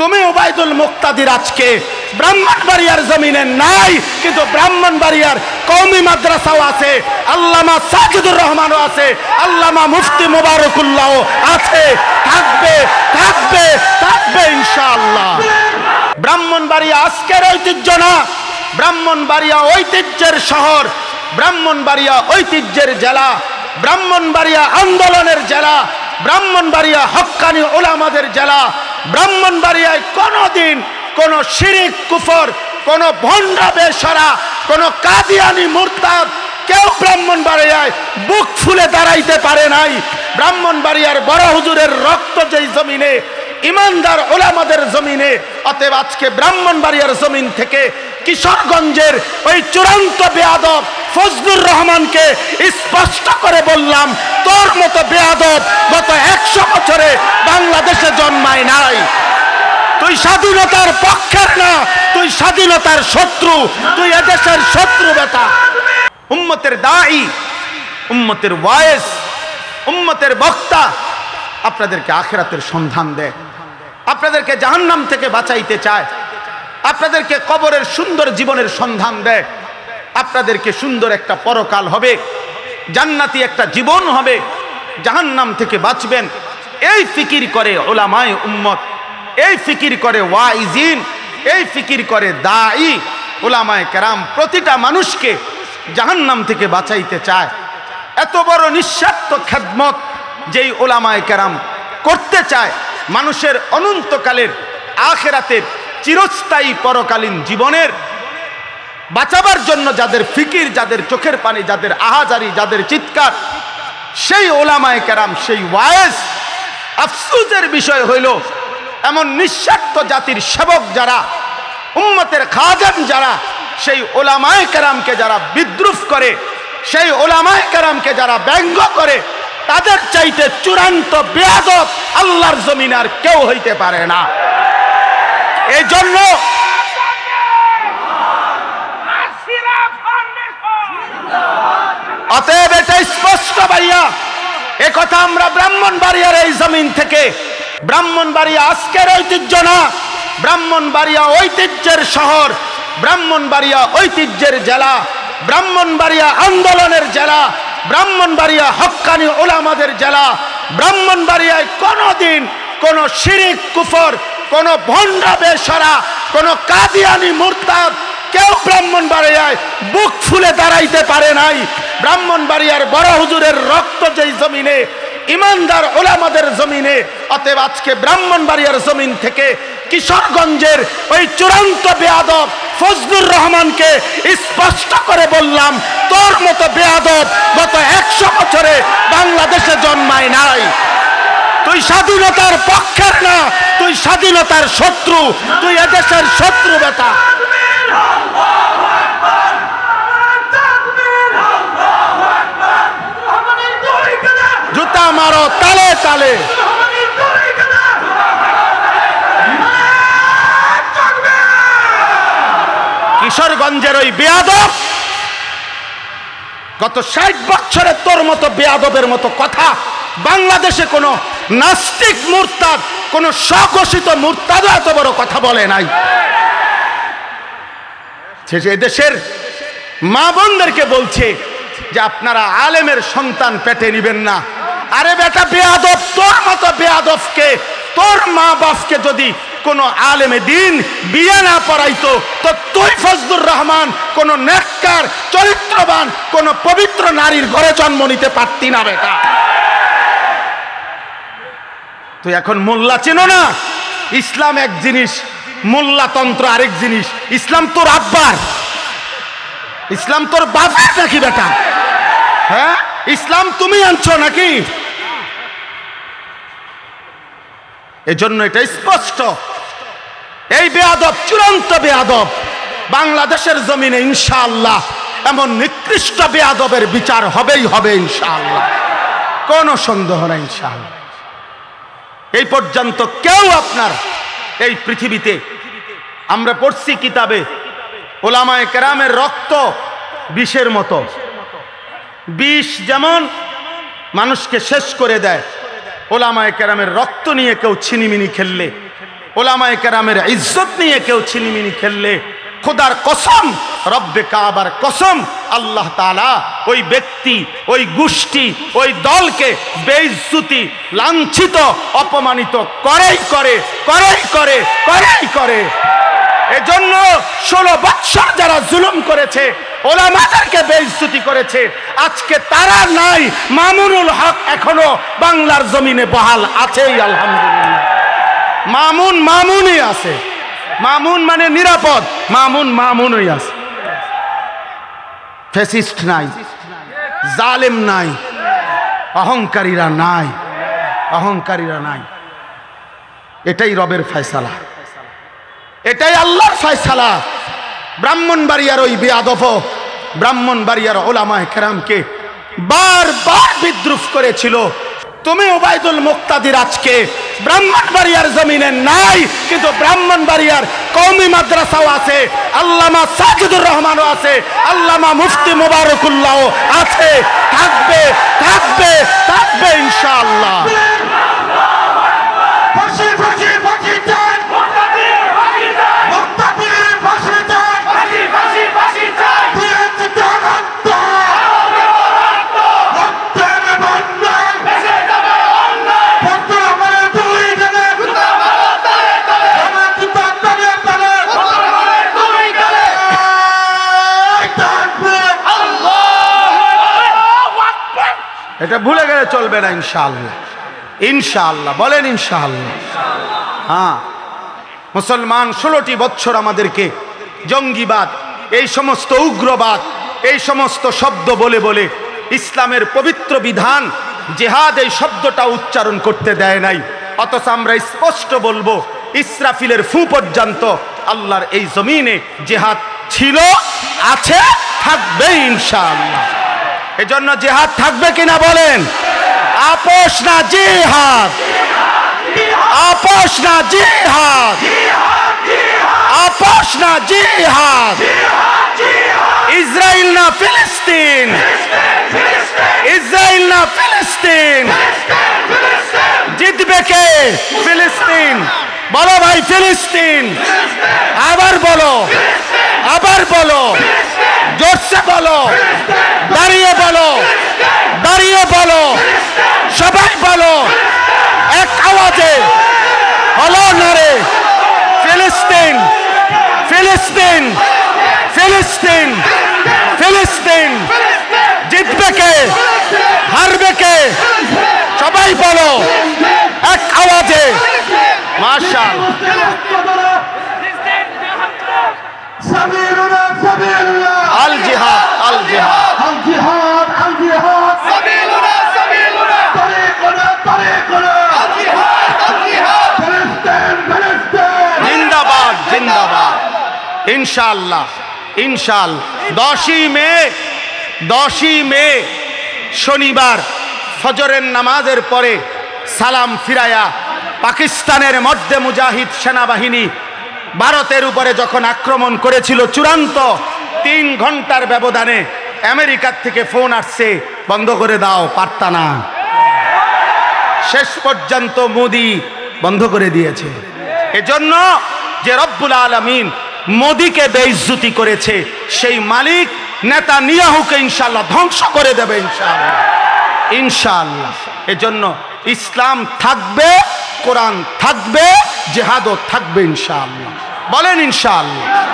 তুমি ওবায়দুল মুক্তাদির আজকে ব্রাহ্মণবাড়িয়ার জমিনে নাই, কিন্তু ব্রাহ্মণবাড়িয়ার কৌমি মাদ্রাসাও আছে, আল্লামা সাজিদুর রহমানও আছে, আল্লামা মুফতি মুবারকুল্লাহ আছে। থাকবে থাকবে থাকবে ইনশাআল্লাহ। ব্রাহ্মণবাড়িয়া আজকের ঐতিহ্য না, ব্রাহ্মণবাড়িয়া ঐতিহ্যের শহর, ব্রাহ্মণবাড়িয়া ঐতিহ্যের জেলা, ব্রাহ্মণবাড়িয়া আন্দোলনের জেলা, ব্রাহ্মণবাড়িয়া হক্কানি ওলামাদের জেলা ব্রাহ্মণবাড়িয়ায় কোনোদিন কোন শিরিক, কুফর, কোন ভণ্ডা বেসরা কোন কাদিয়ানি, মুরতাদ কেউ ব্রাহ্মণবাড়িয়ায় বুক ফুলে দাঁড়াইতে পারে নাই। ব্রাহ্মণবাড়িয়ার বড় হুজুরের রক্ত যেই জমিনে, ইমানদার ওলামাদের জমিনে, অতএব আজকে ব্রাহ্মণবাড়িয়ার জমিন থেকে কিশোরগঞ্জের ওই চূড়ান্ত বেয়াদব ফজলুর রহমানকে স্পষ্ট করে বললাম, তোর মতো বেয়াদব গত একশো বছরে বাংলাদেশে জন্মায় নাই। তুই স্বাধীনতার পক্ষের না, তুই স্বাধীনতার শত্রু, তুই এদেশের শত্রু বেটা। উম্মতের দায়ী, উম্মতের ওয়ায়েস উম্মতের বক্তা আপনাদেরকে আখেরাতের সন্ধান দেয়। আপনাদেরকে জাহান্নাম থেকে বাঁচাইতে চায়। আপনাদেরকে কবরের সুন্দর জীবনের সন্ধান দেয়। আপনাদেরকে সুন্দর একটা পরকাল হবে, জান্নাতি একটা জীবন হবে, জাহান্নাম থেকে বাঁচবেন। এই ফিকির করে ওলামায় উম্মত, এই ফিকির করে ওয়াইজিন এই ফিকির করে দায়ী ওলামায় কেরাম প্রতিটা মানুষকে জাহান্নাম থেকে বাঁচাইতে চায়। এত বড় নিঃস্বার্থ খেদমত যেই ওলামায় কেরাম করতে চায়, মানুষের অনন্তকালের, আখেরাতের চিরস্থায়ী পরকালীন জীবনের বাঁচাবার জন্য যাদের ফিকির, যাদের চোখের পানি, যাদের আহাজারি, যাদের চিৎকার, সেই ওলামায় কেরাম, সেই ওয়ায়েস আফসুসের বিষয় হইল এমন নিঃস্বার্থ জাতির সেবক যারা, উম্মতের খাজান যারা, সেই ওলামায় কেরামকে যারা বিদ্রুপ করে, সেই ওলামায় কেরামকে যারা ব্যঙ্গ করে, তাদের চাইতে চূড়ান্ত বেয়াদব আল্লাহর জমিন আর কেউ হইতে পারে না। এই জন্য অতএব এটা স্পষ্ট এ কথা আমরা ব্রাহ্মণ বাড়িয়ার এই জমিন থেকে। ব্রাহ্মণ বাড়িয়া আজকের ঐতিহ্য না। ব্রাহ্মণ বাড়িয়া ঐতিহ্যের শহর। ব্রাহ্মণ বাড়িয়া ঐতিহ্যের জেলা। ব্রাহ্মণ বাড়িয়া আন্দোলনের জেলা। ব্রাহ্মণ বাড়িয়া হক্কানি ওলামাদের জেলা। ব্রাহ্মণ বাড়িয়ায় কোনোদিন কোন শিরিক, কুফর, কোন ভণ্ডা বেসরা কোন কাদিয়ানি, মুরতাদ কেউ ব্রাহ্মণ বাড়িয়ায় বুক ফুলে দাঁড়াইতে পারে নাই। ব্রাহ্মণ বাড়িয়ার বড় হুজুরের রক্ত যেই জমিনে, ইমানদার ওলামাদের জমিনে, অতএব আজকে ব্রাহ্মণ বাড়িয়ার জমিন থেকে কিশোরগঞ্জের ওই চূড়ান্ত বেয়াদব ফজলুর রহমানকে স্পষ্ট করে বললাম, তোর মতো বেয়াদব গত একশো বছরে বাংলাদেশে জন্মায় নাই। তুই স্বাধীনতার পক্ষের না, তুই স্বাধীনতার শত্রু, তুই এদেশের শত্রু বেটা। তালে কিশোরগঞ্জের ওই বেয়াদব, গত ষাট বছরে তোর মতো বেয়াদবের মতো কথা, বাংলাদেশে কোনো নাস্তিক মুরতাদ, কোনো স্বঘোষিত মুরতাদও এত বড় কথা বলে নাই। শেষে দেশের মা বোনদেরকে বলছে যে আপনারা আলেমের সন্তান পেটে নিবেন না। আরে বেটা, বেয়াদব, তোর মতো বেয়াদবকে, তোর মা বাপকে যদি কোনো আলেমে দিন বিয়ে না পড়াইতো, তো তুই ফজলুর রহমান কোন নেককার, চরিত্রবান, কোন পবিত্র নারীর ঘরে জন্ম নিতে পারতি না, বেটা। তুই এখন মোল্লা চেনো না? ইসলাম এক জিনিস মোল্লাতন্ত্র আরেক জিনিস। ইসলাম তোর আব্বার। ইসলাম তোর বাবার নাকি, বেটা? হ্যাঁ? ইসলাম তুমি আনছো নাকি? এজন্য এটা স্পষ্ট। এই বেয়াদব চূড়ান্ত বেয়াদব বাংলাদেশের জমিনে ইনশাআল্লাহ এমন নিকৃষ্ট বেয়াদবের বিচার হবেই হবে ইনশাআল্লাহ। কোনো সন্দেহ নেই ইনশাআল্লাহ। এই পর্যন্ত কেউ আপনার এই পৃথিবীতে, আমরা পড়ছি কিতাবে, ওলামায় কেরামের রক্ত বিষের মতো। বিষ যেমন মানুষকে শেষ করে দেয় ওলামায় কেরামের রক্ত নিয়ে কেউ ছিনিমিনি খেললে, ওলামায় কেরামের ইজ্জত নিয়ে কেউ ছিনিমিনি খেললে, খোদার কসম, রব্বে কাবার কসম, আল্লাহ তাআলা ওই ব্যক্তি, ওই গোষ্ঠী, ওই দলকে বেইজ্জতি, লাঞ্ছিত, অপমানিত করেই করে করেই করে করেই করে। এজন্য ষোলো বৎসর যারা জুলুম করেছে ওলামাদেরকে বেইজ্জতি করেছে। আজকে তারা নাই, মামুনুল হক এখনও বাংলার জমিনে বহাল আছেই, আলহামদুলিল্লাহ। মামুন মামুনই আছে। মামুন মানে নিরাপদ, মামুন মামুনই আছে। ফেসিস্ট নাই, জালেম নাই, অহংকারীরা নাই অহংকারীরা নাই। এটাই রবের ফয়সালা। এটাই আল্লাহর ফয়সালা। ব্রাহ্মণবাড়িয়ার ওই বেয়াদফ ব্রাহ্মণবাড়িয়ার ওলামায় কেরামকে বারবার বিদ্রুপ করেছিল। তুমি ওবায়দুল মুক্তাদির আজকে ব্রাহ্মণ ব্রাহ্মণবাড়িয়ার জমিনে নাই, কিন্তু ব্রাহ্মণ ব্রাহ্মণবাড়িয়ার কৌমি মাদ্রাসাও আছে, আল্লামা সাজিদুর রহমানও আছে, আল্লামা মুফতি মুবারকুল্লাহ আছে। থাকবে থাকবে থাকবে ইনশাআল্লাহ। এটা ভুলে গেলে চলবে না, ইনশাআল্লাহ। ইনশাআল্লাহ, বলেন ইনশাআল্লাহ। হ্যাঁ মুসলমান ষোলোটি বছর আমাদেরকে জঙ্গিবাদ, এই সমস্ত উগ্রবাদ, এই সমস্ত শব্দ বলে বলে ইসলামের পবিত্র বিধান, জেহাদ এই শব্দটা উচ্চারণ করতে দেয় নাই। অথচ আমরা স্পষ্ট বলব, ইসরাফিলের ফু পর্যন্ত আল্লাহর এই জমিনে জেহাদ ছিল, আছে, থাকবে ইনশাআল্লাহ। এজন্য জেহাদ থাকবে কিনা বলেন? আপোষ না জিহাদ। আপোষ না জিহাদ। আপোষ না জিহাদ। ইসরায়েল না ফিলিস্তিন। ইসরায়েল না ফিলিস্তিন। জিতবে কে? ফিলিস্তিন। বলো ভাই, ফিলিস্তিন। আবার বলো। আবার বলো। জোরসে বলো। দাঁড়িয়ে বলো। দাঁড়িয়ে বলো। সবাই বলো। এক আওয়াজে। হলো নারে। ফিলিস্তিন। ফিলিস্তিন। ফিলিস্তিন। ফিলিস্তিন। জিতবে কে? হারবে কে? সবাই বলো। এক আওয়াজে। মার্শাল আল জিহাদ আল জিহাদ আল জিহাদ আল জিহাদ তরিকুনা তরিকুনা ফিলিস্তিন ফিলিস্তিন জিন্দাবাদ জিন্দাবাদ। ইনশাআল্লাহ ইনশাল দশই মে দশই মে শনিবার ফজরের নামাজের পরে সালাম ফিরায়া পাকিস্তানের মধ্যে মুজাহিদ সেনাবাহিনী ভারতের উপরে যখন আক্রমণ করেছিল চূড়ান্ত তিন ঘণ্টার ব্যবধানে আমেরিকার থেকে ফোন আসছে, বন্ধ করে দাও, পারতা না। শেষ পর্যন্ত মোদি বন্ধ করে দিয়েছে। এজন্য যে রব্বুল আলমিন মোদিকে বেইজ্জতি করেছে, সেই মালিক নেতা নিয়াহুকে ইনশাল্লাহ ধ্বংস করে দেবে ইনশাল্লাহ ইনশাল্লাহ এজন্য ইসলাম থাকবে, কোরআন থাকবে, জেহাদও থাকবে ইনশাআল্লাহ। বলেন ইনশাআল্লাহ।